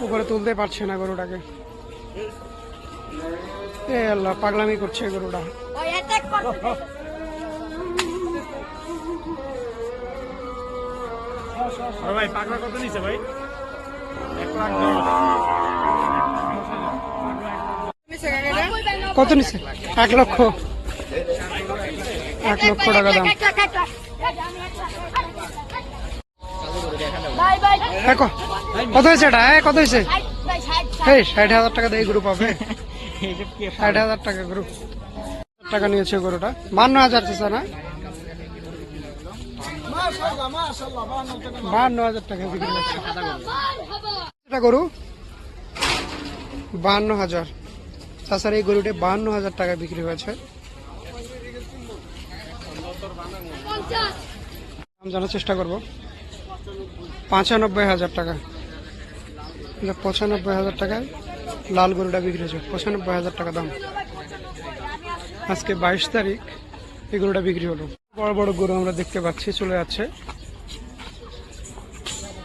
উপরে তুলতে পারছে না গরুটাকে। এ আল্লাহ পাগলামি করছে গরুটা। ভাই পাগলা কত নিছে ভাই? এক কত নিছে? এক লক্ষ। এক লক্ষ টাকা দাম। ক- কত হয়েছে এটা? এ, কত হয়েছে? এই ষাট হাজার টাকা দিয়ে গ্রুপ হবে। ষাট হাজার টাকা গ্রুপ টাকা নিয়েছে গরুটা। বান্ন হাজার চাষা না? বান্ন হাজার টাকা বিক্রি করছে এটা গরু? বান্ন হাজার। চাষার এই গরুটি বান্ন হাজার টাকা বিক্রি হয়েছে। জানার চেষ্টা করব। পঁচানব্বই হাজার টাকা। এটা পঁচানব্বই হাজার টাকায় লাল গরুটা বিক্রি হয়েছে। পঁচানব্বই হাজার টাকা দাম। আজকে বাইশ তারিখ, এই গরুটা বিক্রি হলো। বড় বড় গরু আমরা দেখতে পাচ্ছি, চলে যাচ্ছে।